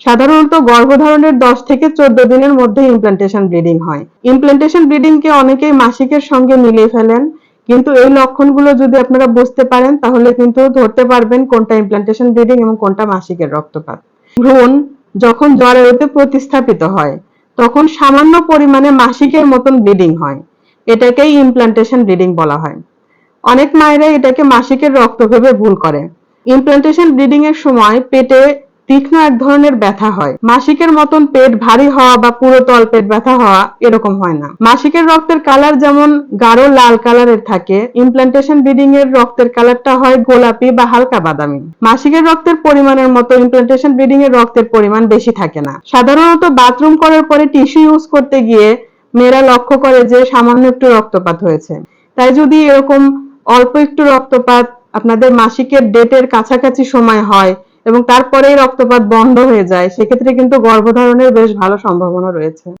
সাধারণত গর্ভধারণের দশ থেকে চোদ্দ দিনের মধ্যে ইমপ্লান্টেশন ব্লিডিং হয়। ইমপ্লান্টেশন ব্লিডিং কে অনেকেই মাসিকের সঙ্গে মিলিয়ে ফেলেন, কিন্তু এই লক্ষণগুলো যদি আপনারা বুঝতে পারেন, তাহলে কিন্তু ধরতে পারবেন কোনটা ইমপ্লান্টেশন ব্লিডিং এবং কোনটা মাসিকের রক্তপাত। ভ্রূণ যখন জরায়ুতে প্রতিস্থাপিত হয়, তখন সামান্য পরিমাণে মাসিকের মতন ব্লিডিং হয়। এটাকেই ইমপ্লান্টেশন ব্লিডিং বলা হয়। অনেক মায়েরা এটাকে মাসিকের রক্ত ভেবে ভুল করে। ইমপ্লান্টেশন ব্লিডিং এর সময় পেটে তীক্ষ্ণ এক ধরনের ব্যথা হয়। মাসিকের মতন পেট ভারী হওয়া বা পুরো তল পেট ব্যথা হওয়া এরকম হয় না। মাসিকের রক্তের কালার যেমন গাঢ় লাল কালারের থাকে ইমপ্লান্টেশন ব্লিডিং এর রক্তের কালারটা হয় গোলাপি বা হালকা বাদামি। মাসিকের রক্তের পরিমাণের মতো ইমপ্লান্টেশন ব্লিডিং এর রক্তের পরিমাণ বেশি থাকে না। সাধারণত বাথরুম করার পরে টিস্যু ইউজ করতে গিয়ে মেয়েরা লক্ষ্য করে যে সামান্য একটু রক্তপাত হয়েছে। তাই যদি এরকম অল্প একটু রক্তপাত আপনাদের মাসিকের ডেটের কাছাকাছি সময় হয় এবং তারপরেই রক্তপাত বন্ধ হয়ে যায় সেক্ষেত্রে কিন্তু গর্ভধারণের বেশ ভালো সম্ভাবনা রয়েছে।